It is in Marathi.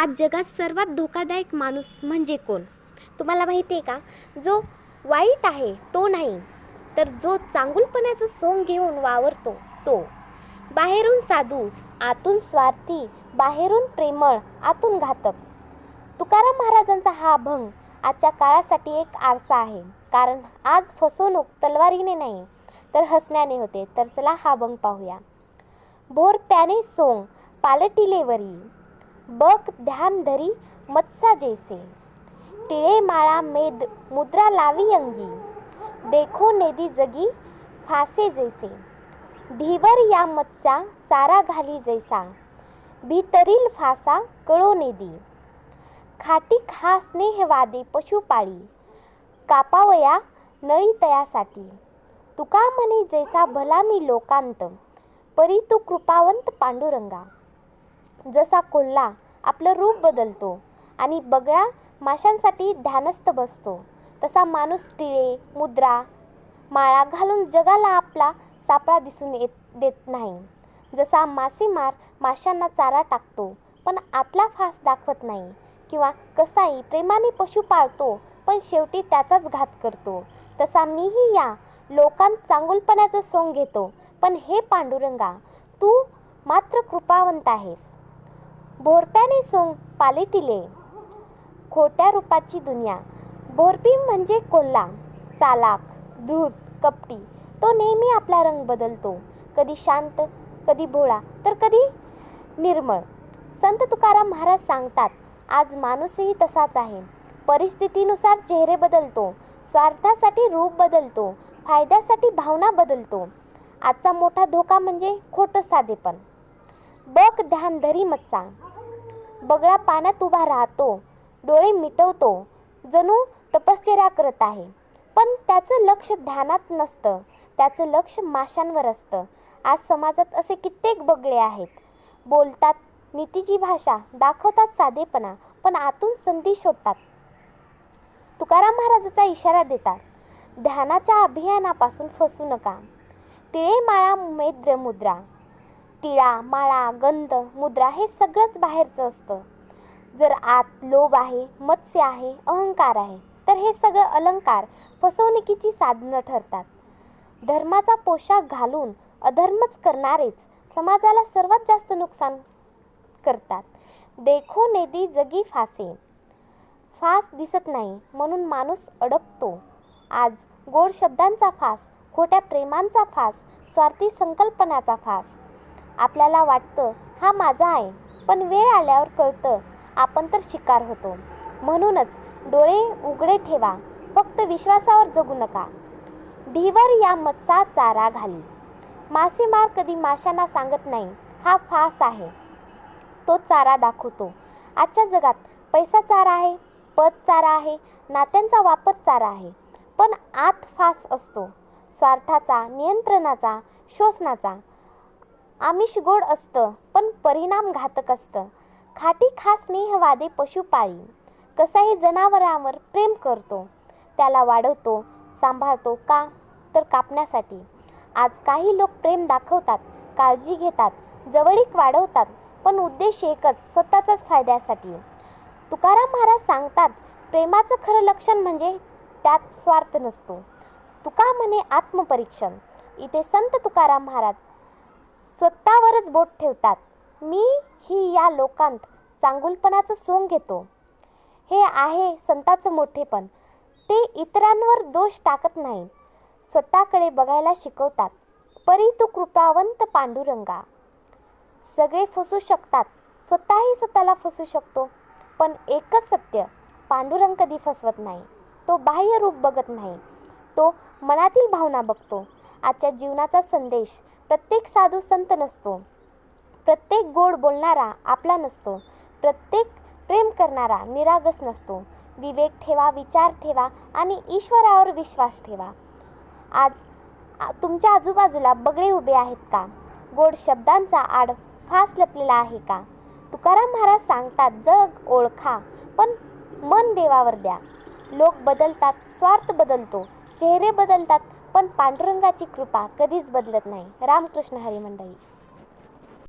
आज जगात सर्वात धोकादायक माणूस म्हणजे कोण? तुम्हाला माहिती आहे का? जो वाईट आहे तो नाही. तर जो चांगुलपणाचं सोंग घेऊन वावरतो तो. बाहेरून साधू आतून स्वार्थी बाहेरून प्रेमळ आतून घातक. तुकाराम महाराजांचा हा अभंग आजच्या काळासाठी एक आरसा आहे. कारण आज फसवणूक तलवारीने नाही तर हसण्याने होते. तर चला हा अभंग पाहूया. भोर प्याने सोंग पालटिलेवरी बक ध्यान धरी मत्सा जैसे। टिळे माळा मेद मुद्रा लावी अंगी। देखो नेदी जगी फासे जैसे। ढीवर या मत्स्या चारा घाली जैसा। भीतरील फासा कळो नेदी। खाटी खा स्नेहवादी पशुपाळी। कापावया नळी तयासाठी। तुका म्हणे जैसा भला मी लोकांत परी तू कृपावंत पांडुरंगा। जसा कोल्हा आपलं रूप बदलतो आणि बगळा माशांसाठी ध्यानस्थ बसतो. तसा माणूस टिळे मुद्रा माळा घालून जगाला आपला सापळा दिसून येत देत नाही. जसा मासेमार माशांना चारा टाकतो पण आतला फास दाखवत नाही किंवा कसाई प्रेमाने पशु पाळतो पण शेवटी त्याचाच घात करतो. तसा मीही या लोकांत चांगुलपणाचं सोंग घेतो पण हे पांडुरंगा तू मात्र कृपावंत आहेस. भोरप्याने सोंग पालेटिले. खोट्या रूपाची दुनिया. भोरपी म्हणजे कोल्हा चालाक धृत कपटी. तो नेहमी आपला रंग बदलतो. कधी शांत कधी भोळा तर कधी निर्मळ. संत तुकाराम महाराज सांगतात आज माणूसही तसाच आहे. परिस्थितीनुसार चेहरे बदलतो. स्वार्थासाठी रूप बदलतो. फायद्यासाठी भावना बदलतो. आजचा मोठा धोका म्हणजे खोटं साधेपण. बघ ध्यान धरी मत्सा बगळा पाण्यात उभा राहतो डोळे मिटवतो जणू तपश्चर्या करत आहे. पण त्याचं लक्ष ध्यानात नसतं त्याचं लक्ष माशांवर असतं. आज समाजात असे कित्येक बगळे आहेत. बोलतात नीतीची भाषा दाखवतात साधेपणा पण आतून संधी शोधतात. तुकाराम महाराजाचा इशारा देतात ध्यानाच्या अभियानापासून फसू नका. टिळे माळा मेद्र मुद्रा टिळा माळा गंध मुद्रा हे सगळंच बाहेरचं असतं. जर आत लोभ आहे मत्स्य आहे अहंकार आहे तर हे सगळं अलंकार फसवणुकीची साधनं ठरतात. धर्माचा पोशाख घालून अधर्मच करणारेच समाजाला सर्वात जास्त नुकसान करतात. देखो नेदी जगी फासे. फास दिसत नाही म्हणून माणूस अडकतो. आज गोड शब्दांचा फास खोट्या प्रेमांचा फास स्वार्थी संकल्पनाचा फास. आपल्याला वाटतं हा माझा आहे. पण वेळ आल्यावर कळतं आपण तर शिकार होतो. म्हणूनच डोळे उघडे ठेवा फक्त विश्वासावर जगू नका. ढीवर या मत्सा चारा घाली. मासेमार कधी माशांना सांगत नाही हा फास आहे. तो चारा दाखवतो. आजच्या जगात पैसा चारा आहे पद चारा आहे नात्यांचा वापर चारा आहे. पण आत फास असतो. स्वार्थाचा नियंत्रणाचा शोषणाचा आमिष गोड असतं पण परिणाम घातक असतं. खाटी खास स्नेहवादे पशुपाळी. कसाही जनावरांवर प्रेम करतो त्याला वाढवतो सांभाळतो का? तर कापण्यासाठी. आज काही लोक प्रेम दाखवतात काळजी घेतात जवळीक वाढवतात पण उद्देश एकच स्वतःचाच फायद्यासाठी. तुकाराम महाराज सांगतात प्रेमाचं खरं लक्षण म्हणजे त्यात स्वार्थ नसतो. तुका म्हणे आत्मपरीक्षण. इथे संत तुकाराम महाराज स्वतःवरच बोट ठेवतात. मी ही या लोकांत चांगुलपणाचं सोंग घेतो. हे आहे संताचं मोठेपण ते इतरांवर दोष टाकत नाहीत स्वतःकडे बघायला शिकवतात. परी तू कृपावंत पांडुरंगा. सगळे फसू शकतात. स्वतःही स्वतःला फसू शकतो. पण एकच सत्य पांडुरंग कधी फसवत नाही. तो बाह्य रूप बघत नाही. तो मनातील भावना बघतो. आजच्या जीवनाचा संदेश. प्रत्येक साधू संत नसतो. प्रत्येक गोड बोलणारा आपला नसतो. प्रत्येक प्रेम करणारा निरागस नसतो. विवेक ठेवा विचार ठेवा आणि ईश्वरावर विश्वास ठेवा. आज तुमच्या आजूबाजूला बगळे उभे आहेत का? गोड शब्दांचा आड फास लपलेला आहे का? तुकाराम महाराज सांगतात जग ओळखा पण मन देवावर द्या. लोक बदलतात स्वार्थ बदलतो. चेहरे बदलतात पण पांडुरंगाची कृपा कधीच बदलत नाही. रामकृष्ण हरी मंडळी